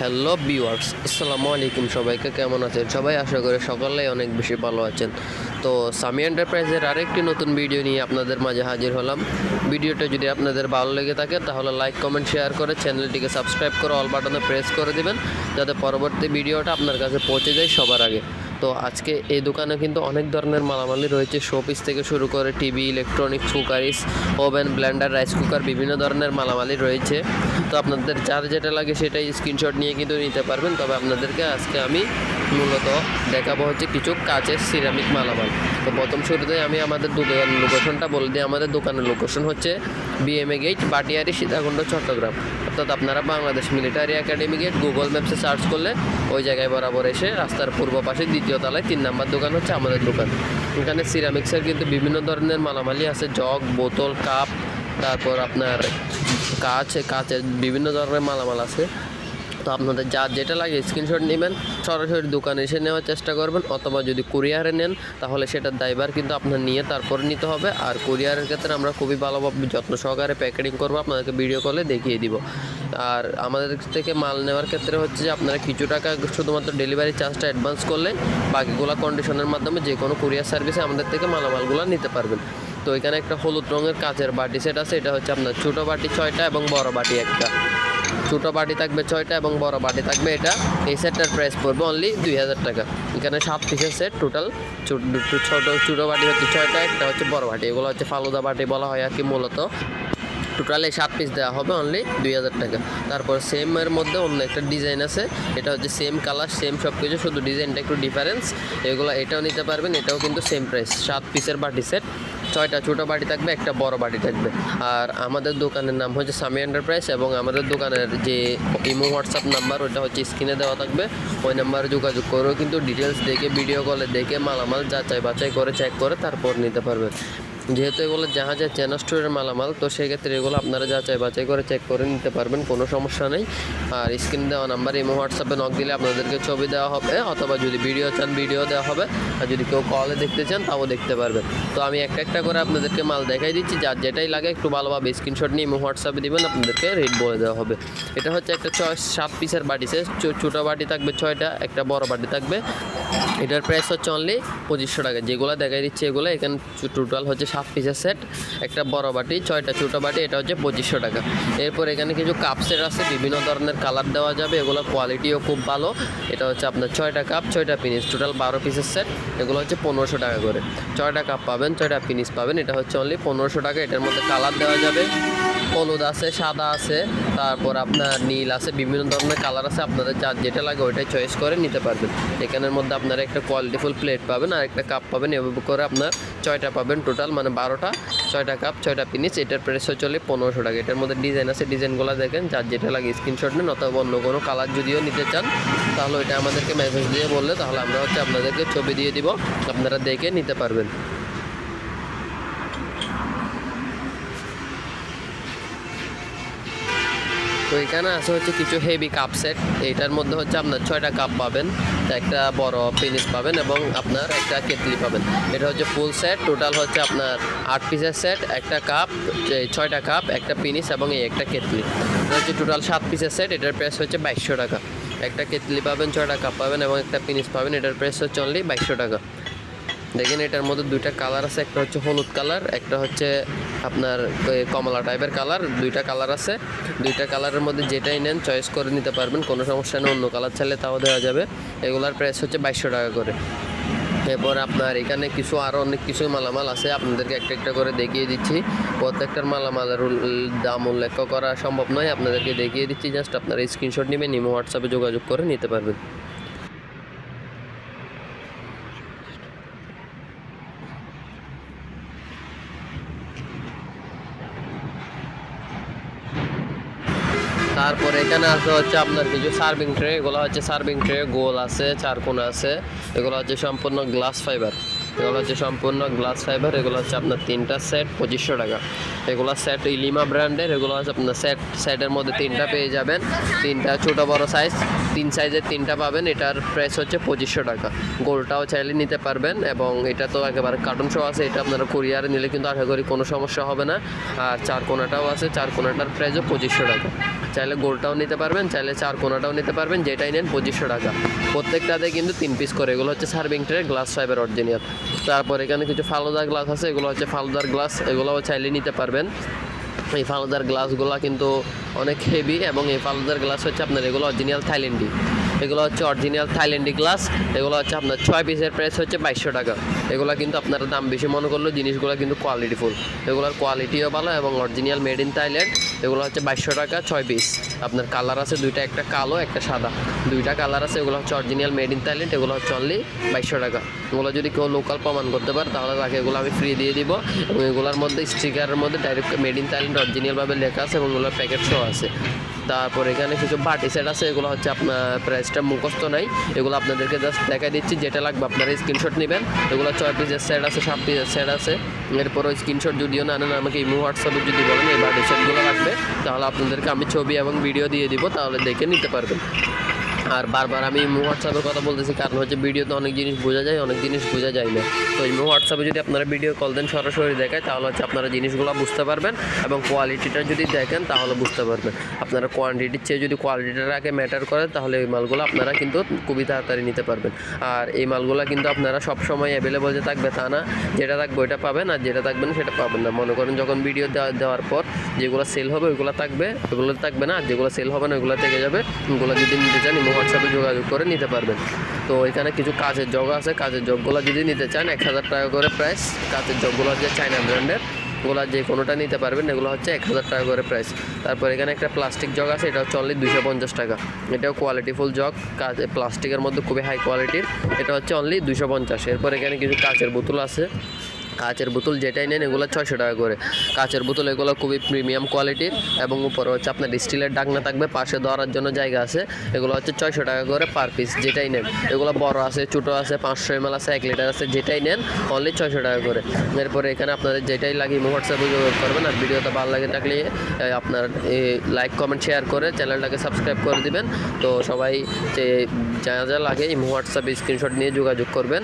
Hello বিওয়ার্স আসসালামু আলাইকুম সবাইকে, কেমন আছেন? সবাই আশা করে সকালে অনেক বেশি ভালো আছেন। তো সামি এন্টারপ্রাইজের আরেকটি নতুন ভিডিও নিয়ে আপনাদের মাঝে হাজির হলাম। ভিডিওটা যদি আপনাদের ভালো লেগে থাকে, তাহলে লাইক কমেন্ট শেয়ার করে চ্যানেলটিকে সাবস্ক্রাইব করে অল বাটনে প্রেস করে দিবেন, যাতে পরবর্তী ভিডিওটা আপনার কাছে পৌঁছে যায় সবার আগে। তো আজকে এই দোকানে কিন্তু অনেক ধরনের মালামালি রয়েছে। শোপিস থেকে শুরু করে TV electronics cookeries oven blender rice cooker বিভিন্ন ধরনের মালামালি রয়েছে। তো আপনাদের যার যেটা লাগে সেটাই স্ক্রিনশট নিয়ে কিন্তু নিতে পারবেন। তবে আপনাদেরকে আজকে আমি মূলত দেখাবো হচ্ছে কিছু কাচের সিরামিক মালামাল। তো প্রথম শুরুতে আমি আমাদের দোকান লোকেশনটা বলে দিই। আমাদের দোকানের লোকেশন হচ্ছে বিএমএ গেট বাটিয়ারি, সীতাকুণ্ড, চট্টগ্রাম। অর্থাৎ আপনারা Bangladesh military academy gate Google ম্যাপসে search করলে ওই জায়গায় বরাবর এসে রাস্তার পূর্ব পাশে দ্বিতীয় তলায় তিন নাম্বার দোকান হচ্ছে আমাদের দোকান। এখানে সিরামিক্সের কিন্তু বিভিন্ন ধরনের মালামালি আছে, জগ, বোতল, কাপ, তারপর আপনার কাছে কাছে বিভিন্ন ধরনের মালামাল আছে। তো আপনাদের যা যেটা লাগে স্ক্রিনশট নেবেন, সরাসরি দোকানে এসে নেওয়ার চেষ্টা করবেন, অথবা যদি কুরিয়ারে নেন, তাহলে সেটার দায়ভার কিন্তু আপনার নিয়ে তারপর নিতে হবে, আর কুরিয়ারের ক্ষেত্রে আমরা খুবই ভালোভাবে যত্ন সহকারে প্যাকেটিং করব, আপনাদেরকে ভিডিও কলে দেখিয়ে দিব। আর আমাদের থেকে মাল নেওয়ার ক্ষেত্রে হচ্ছে যে আপনারা কিছু টাকা শুধুমাত্র ডেলিভারি চার্জটা অ্যাডভান্স করলে, বাকিগুলো কন্ডিশনের মাধ্যমে যে কোনো কুরিয়ার সার্ভিসে আমাদের থেকে মালামালগুলো নিতে পারবেন। তো এখানে একটা হলুদ রঙের কাঁচের বাটি সেট আছে, এটা হচ্ছে আপনার ছোটো বাটি ছয়টা এবং বড় বাটি একটা। ছোটো বাটি থাকবে ছয়টা এবং বড় বাটি থাকবে এটা। এই সেটটার প্রাইস পড়বে অনলি দুই হাজার টাকা। এখানে সাত পিসের সেট টোটাল ছোটো ছোটো বাটি হচ্ছে ছয়টা, একটা হচ্ছে বড় বাটি। এগুলো হচ্ছে ফালুদা বাটি বলা হয় আর কি মূলত। টোটাল এই সাত পিস দেওয়া হবে অনলি দুই হাজার টাকা। তারপর সেমের মধ্যে অন্য একটা ডিজাইন আছে। এটা হচ্ছে সেম কালার সেম সব কিছু শুধু ডিজাইনটা একটু ডিফারেন্স এগুলো এটাও নিতে পারবেন, এটাও কিন্তু সেম প্রাইস সাত পিসের বাটি সেট ছয়টা ছোটো বাটি থাকবে, একটা বড় বাড়ি থাকবে। আর আমাদের দোকানের নাম হচ্ছে সামি এন্টারপ্রাইজ এবং আমাদের দোকানের যে ইমো হোয়াটসঅ্যাপ নাম্বার ওটা হচ্ছে স্ক্রিনে দেওয়া থাকবে। ওই নাম্বারে যোগাযোগ করেও কিন্তু ডিটেলস দেখে ভিডিও কলে দেখে, মালামাল যাচাই বাছাই করে চেক করে, তারপর নিতে পারবেন যেহেতু এগুলো জাহাজের চেনা স্টোরের মালামাল, তো সেক্ষেত্রে এগুলো আপনারা যাচাই বাছাই করে চেক করে নিতে পারবেন, কোনো সমস্যা নেই। আর স্ক্রিন দেওয়া নাম্বার ইমো হোয়াটসঅ্যাপে নক দিলে আপনাদেরকে ছবি দেওয়া হবে, অথবা যদি ভিডিও চান ভিডিও দেওয়া হবে। আর যদি কেউ কলে দেখতে চান, তাও দেখতে পারবেন। তো আমি একটা একটা করে আপনাদেরকে মাল দেখাই দিচ্ছি, যার যেটাই লাগে একটু ভালোভাবে স্ক্রিনশট নিয়ে ইমো হোয়াটসঅ্যাপে দেবেন, আপনাদেরকে রেট বলে দেওয়া হবে। এটা হচ্ছে একটা ছয়, সাত পিসের বাটি, সে ছোটো বাটি থাকবে ছয়টা, একটা বড় বাটি থাকবে। এটার প্রাইস হচ্ছে অনলি পঁচিশশো টাকা। যেগুলো দেখাই দিচ্ছে এগুলো, এখানে টোটাল হচ্ছে সাত পিসের সেট একটা বড় বাটি, ছয়টা ছোটো বাটি, এটা হচ্ছে পঁচিশশো টাকা। এরপর এখানে কিছু কাপ সেট আছে, বিভিন্ন ধরনের কালার দেওয়া যাবে, এগুলো কোয়ালিটিও খুব ভালো। এটা হচ্ছে আপনার ছয়টা কাপ ছয়টা পিনিস টোটাল বারো পিসের সেট এগুলো হচ্ছে পনেরোশো টাকা করে। ছয়টা কাপ পাবেন, ছয়টা পিনিস পাবেন, এটা হচ্ছে অনলি পনেরোশো টাকা, এটার মধ্যে কালার দেওয়া যাবে। হলুদ আছে, সাদা আছে, তারপর আপনার নীল আছে, বিভিন্ন ধরনের কালার আছে, আপনাদের যার যেটা লাগে ওইটাই চয়েস করে নিতে পারবেন। এখানের মধ্যে আপনারা একটা কোয়ালিটিফুল প্লেট পাবেন আর একটা কাপ পাবেন, এভাবে করে আপনার ছয়টা পাবেন টোটাল মানে বারোটা, ছয়টা কাপ ছয়টা পিনিস, এটার প্রাইস চলে পনেরোশো টাকা। এটার মধ্যে ডিজাইন আছে ডিজাইনগুলো দেখেন, যার যেটা লাগে স্ক্রিনশট নেন, অথবা অন্য কোনো কালার যদিও নিতে চান, তাহলে ওইটা আমাদেরকে মেসেজ দিয়ে বললে, তাহলে আমরা হচ্ছে আপনাদেরকে ছবি দিয়ে দিব, আপনারা দেখে নিতে পারবেন। তো এখানে আছে হচ্ছে কিছু হেভি কাপ সেট এইটার মধ্যে হচ্ছে আপনার ছয়টা কাপ পাবেন একটা বড় পেনিস পাবেন এবং আপনার একটা কেতলি পাবেন। এটা হচ্ছে ফুল সেট টোটাল হচ্ছে আপনার আট পিসের সেট একটা কাপ ছয়টা কাপ একটা পিনিস এবং এই একটা কেতলি এটা হচ্ছে টোটাল সাত পিসের সেট এটার প্রাইস হচ্ছে বাইশশো টাকা। একটা কেতলি পাবেন, ছয়টা কাপ পাবেন এবং একটা পিনিস পাবেন, এটার প্রাইস হচ্ছে অনলি বাইশশো টাকা। দেখেন এটার মধ্যে দুইটা কালার আছে, একটা হচ্ছে হলুদ কালার, একটা হচ্ছে আপনার কমলা টাইপের কালার, দুইটা কালার আছে। দুইটা কালারের মধ্যে যেটাই নেন চয়েস করে নিতে পারবেন, কোনো সমস্যা নেই, অন্য কালার চাইলে তাও দেওয়া যাবে। এগুলার প্রাইস হচ্ছে বাইশশো টাকা করে। এরপর আপনার এখানে কিছু আরও অনেক কিছু মালামাল আছে, আপনাদেরকে একটা একটা করে দেখিয়ে দিচ্ছি। প্রত্যেকটার মালামালের দাম উল্লেখ করা সম্ভব নয়, আপনাদেরকে দেখিয়ে দিচ্ছি, জাস্ট আপনারা স্ক্রিনশট নেবেন, ইমো হোয়াটসঅ্যাপে যোগাযোগ করে নিতে পারবেন। তারপরে এখানে আছে হচ্ছে আপনার কিছু সার্ভিং ট্রে, এগুলো হচ্ছে সার্ভিং ট্রে, গোল আছে, চারকোনা আছে, এগুলো হচ্ছে সম্পূর্ণ গ্লাস ফাইবার, এগুলো হচ্ছে সম্পূর্ণ গ্লাস ফাইবার, এগুলো হচ্ছে আপনার তিনটা সেট, পঁচিশশো টাকা। এগুলো সেট ইলিমা ব্র্যান্ডের, এগুলো হচ্ছে আপনার সেট, সেটের মধ্যে তিনটা পেয়ে যাবেন, তিনটা ছোটো বড় সাইজ তিন সাইজের তিনটা পাবেন, এটার প্রাইস হচ্ছে পঁচিশশো টাকা। গোলটাও চাইলে নিতে পারবেন এবং এটা তো একেবারে কার্টুন শো আছে, এটা আপনারা কুরিয়ারে নিলে কিন্তু আশা করি কোনো সমস্যা হবে না। আর চার কোনাটাও আছে, চার কোনাটার প্রাইসও পঁচিশশো টাকা। চাইলে গোলটাও নিতে পারবেন, চাইলে চার কোনাটাও নিতে পারবেন, যেটাই নেন পঁচিশশো টাকা। প্রত্যেকটাতে কিন্তু তিন পিস করে, এগুলো হচ্ছে serving tray glass fibre original তারপর এখানে কিছু ফালুদার গ্লাস আছে, এগুলো হচ্ছে ফালুদার গ্লাস এগুলোও চাইলে নিতে পারবেন। এই ফালুদার গ্লাসগুলো কিন্তু অনেক হেভি এবং এই ফালুদার গ্লাস হচ্ছে আপনার এগুলো অরিজিনাল থাইল্যান্ডি এগুলো হচ্ছে অরিজিনাল থাইল্যান্ডি গ্লাস এগুলো হচ্ছে আপনার ছয় পিসের প্রাইস হচ্ছে বাইশশো টাকা। এগুলো কিন্তু আপনারা দাম বেশি মনে করলেও জিনিসগুলো কিন্তু কোয়ালিটিফুল এগুলোর কোয়ালিটিও ভালো এবং অরিজিনাল মেড ইন থাইল্যান্ড এগুলো হচ্ছে বাইশশো টাকা ছয় পিস আপনার কালার আছে দুইটা, একটা কালো, একটা সাদা। দুইটা কালার আছে, এগুলো হচ্ছে অরিজিনাল মেড ইন থাইল্যান্ড এগুলো হচ্ছে অনলি বাইশশো টাকা। এগুলো যদি কেউ লোকাল প্রমাণ করতে পারে, তাহলে তাকে এগুলো আমি ফ্রি দিয়ে দিব। এবং এগুলোর মধ্যে স্টিকারের মধ্যে ডাইরেক্ট মেড ইন থাইল্যান্ড অরিজিনালভাবে লেখা আছে এবং এগুলোর প্যাকেট শো আছে। তারপর এখানে কিছু বাটি সেট আছে, এগুলো হচ্ছে আপনার প্রাইসটা মুখস্থ নাই। এগুলো আপনাদেরকে জাস্ট দেখাই দিচ্ছি, যেটা লাগবে আপনারা স্ক্রিনশট নেবেন। এগুলো ছয় পিসের সেট আছে, সাত পিসের সেট আছে। এরপরও স্ক্রিনশট যদিও না নেন আমাকে ইমো হোয়াটসঅ্যাপে যদি বলেন, এই বাটি সেটগুলো লাগবে, তাহলে আপনাদেরকে আমি ছবি এবং ভিডিও দিয়ে দিব, তাহলে দেখে নিতে পারবেন। আর বারবার আমি হোয়াটসঅ্যাপের কথা বলতেছি, কারণ হচ্ছে ভিডিওতে অনেক জিনিস বোঝা যায়, অনেক জিনিস বোঝা যায় না। তো ইমো হোয়াটসঅ্যাপে যদি আপনারা ভিডিও কল দেন সরাসরি দেখায়, তাহলে হচ্ছে আপনারা জিনিসগুলো বুঝতে পারবেন এবং কোয়ালিটিটা যদি দেখেন, তাহলে বুঝতে পারবেন। আপনারা কোয়ান্টিটির চেয়ে যদি কোয়ালিটিটার আগে ম্যাটার করে তাহলে এই মালগুলো আপনারা কিন্তু খুবই তাড়াতাড়ি নিতে পারবেন। আর এই মালগুলো কিন্তু আপনারা সব সময় অ্যাভেলেবল যে থাকবে তা না, যেটা থাকবে ওইটা পাবেন, আর যেটা থাকবেন সেটা পাবেন না। মনে করেন যখন ভিডিও দেওয়া, দেওয়ার পর যেগুলো সেল হবে, ওইগুলো থাকবে ওগুলো থাকবে না, আর যেগুলো সেল হবে না, ওইগুলো থেকে যাবে, ওগুলো যদি নিতে চান হোয়াটসঅ্যাপে যোগাযোগ করে নিতে পারবেন। তো এখানে কিছু কাজের জগ আছে। কাজের জগগুলো যদি নিতে চান, এক হাজার টাকা করে প্রাইস কাজের জগগুলো হচ্ছে চায়না ব্র্যান্ডের ওগুলো যে কোনোটা নিতে পারবেন, এগুলো হচ্ছে এক হাজার টাকা করে প্রাইস তারপর এখানে একটা প্লাস্টিক জগ আছে, এটা হচ্ছে অনলি দুশো পঞ্চাশ টাকা। এটাও কোয়ালিটিফুল জগ কাজ প্লাস্টিকের মধ্যে খুবই হাই কোয়ালিটির এটা হচ্ছে অনলি দুশো পঞ্চাশ। এরপর এখানে কিছু কাচের বোতল আছে। কাচের বোতল যেটাই নেন, এগুলো ছয়শো টাকা করে। কাঁচের বোতল এগুলো খুবই প্রিমিয়াম কোয়ালিটির এবং উপরে হচ্ছে আপনার স্টিলের ডাকনা থাকবে, পাশে ধরার জন্য জায়গা আছে। এগুলো হচ্ছে ছয়শো টাকা করে পার পিস যেটাই নেন। এগুলো বড় আছে, ছোটো আছে, পাঁচশো এম আছে, এক লিটার আছে, যেটাই নেন অনলি ছয়শো টাকা করে। এরপরে এখানে আপনাদের যেটাই লাগে হোয়াটসঅ্যাপে যোগাযোগ করবেন, আর ভিডিওটা ভালো লাগে থাকলে আপনার লাইক কমেন্ট শেয়ার করে চ্যানেলটাকে সাবস্ক্রাইব করে দিবেন। তো সবাই যে, যা যা লাগে হোয়াটসঅ্যাপে স্ক্রিনশট নিয়ে যোগাযোগ করবেন।